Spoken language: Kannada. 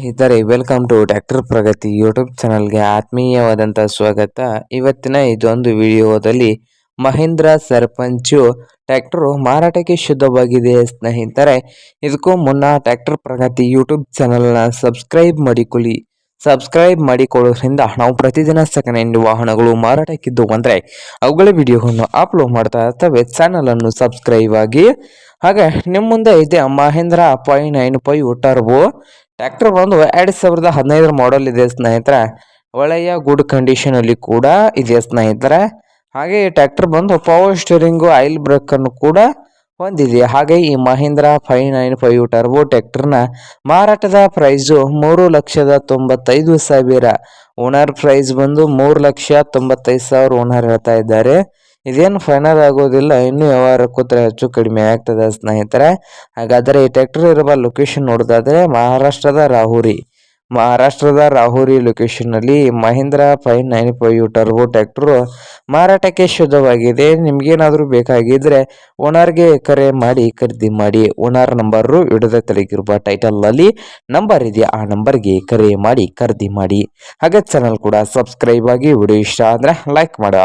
ಸ್ನೇಹಿತರೆ welcome to doctor Pragati YouTube ಚಾನಲ್ಗೆ ಆತ್ಮೀಯವಾದಂಥ ಸ್ವಾಗತ. ಇವತ್ತಿನ ಇದೊಂದು ವಿಡಿಯೋದಲ್ಲಿ ಮಹೇಂದ್ರ ಸರ್ಪಂಚು ಟ್ರ್ಯಾಕ್ಟರು ಮಾರಾಟಕ್ಕೆ ಶುದ್ಧವಾಗಿದೆ ಸ್ನೇಹಿತರೆ. ಇದಕ್ಕೂ ಮುನ್ನ ಟ್ರ್ಯಾಕ್ಟರ್ ಪ್ರಗತಿ ಯೂಟ್ಯೂಬ್ ಚಾನಲ್ನ ಸಬ್ಸ್ಕ್ರೈಬ್ ಮಾಡಿಕೊಳ್ಳಿ. ಸಬ್ಸ್ಕ್ರೈಬ್ ಮಾಡಿಕೊಳ್ಳೋದ್ರಿಂದ ನಾವು ಪ್ರತಿದಿನ ಸೆಕೆಂಡ್ ವಾಹನಗಳು ಮಾರಾಟಕ್ಕಿದ್ದು ಅಂದರೆ ಅವುಗಳ ವಿಡಿಯೋವನ್ನು ಅಪ್ಲೋಡ್ ಮಾಡ್ತಾ ಇರ್ತವೆ. ಚಾನಲನ್ನು ಸಬ್ಸ್ಕ್ರೈಬ್ ಆಗಿ. ಹಾಗೆ ನಿಮ್ಮ ಮುಂದೆ ಇದೆ Mahindra five nine five turbo tractor ಬಂದು ಎರಡು ಸಾವಿರದ ಹದಿನೈದರ ಮಾಡಲ್ ಇದೆ ಸ್ನೇಹಿತರೆ. ಒಳ್ಳೆಯ ಗುಡ್ ಕಂಡೀಷನಲ್ಲಿ ಕೂಡ ಇದೆ ಸ್ನೇಹಿತರೆ. ಹಾಗೆ ಈ ಟ್ರ್ಯಾಕ್ಟರ್ ಬಂದು ಪವರ್ ಸ್ಟೀರಿಂಗು ಆಯಿಲ್ ಬ್ರೇಕನ್ನು ಕೂಡ ಹೊಂದಿದೆ. ಹಾಗೆ ಈ Mahindra five nine five turbo ಟ್ರ್ಯಾಕ್ಟರ್ನ ಮಾರಾಟದ ಪ್ರೈಸು ಮೂರು ಲಕ್ಷದ ತೊಂಬತ್ತೈದು ಸಾವಿರ. ಓನರ್ ಪ್ರೈಸ್ ಬಂದು ಮೂರು ಲಕ್ಷ ತೊಂಬತ್ತೈದು ಸಾವಿರ ಓನರ್ ಹೇಳ್ತಾ ಇದ್ದಾರೆ. ಇದೇನು ಫೈನಲ್ ಆಗೋದಿಲ್ಲ, ಇನ್ನೂ ವ್ಯವಹಾರ ಕೂತ್ರೆ ಹೆಚ್ಚು ಕಡಿಮೆ ಆಗ್ತದೆ ಸ್ನೇಹಿತರೆ. ಹಾಗಾದರೆ ಈ ಟ್ರ್ಯಾಕ್ಟರ್ ಇರುವ ಲೊಕೇಶನ್ ನೋಡೋದಾದರೆ ಮಹಾರಾಷ್ಟ್ರದ ರಾಹುರಿ. ಮಹಾರಾಷ್ಟ್ರದ Rahuri ಲೊಕೇಶನ್ನಲ್ಲಿ Mahindra five nine five turbo tractor ಮಾರಾಟಕ್ಕೆ ಶುದ್ಧವಾಗಿದೆ. ನಿಮಗೇನಾದರೂ ಬೇಕಾಗಿದ್ದರೆ ಓನರ್ಗೆ ಕರೆ ಮಾಡಿ, ಖರೀದಿ ಮಾಡಿ. ಓನರ್ ನಂಬರು ಹಿಡಿದ ತೆಲಗಿರುವ ಟೈಟಲಲ್ಲಿ ನಂಬರ್ ಇದೆ ಆ ನಂಬರ್ಗೆ ಕರೆ ಮಾಡಿ, ಖರೀದಿ ಮಾಡಿ. ಹಾಗೆ ಚಾನಲ್ ಕೂಡ ಸಬ್ಸ್ಕ್ರೈಬ್ ಆಗಿ ವಿಡಿಯೋ ಇಷ್ಟ ಆದರೆ ಲೈಕ್ ಮಾಡ.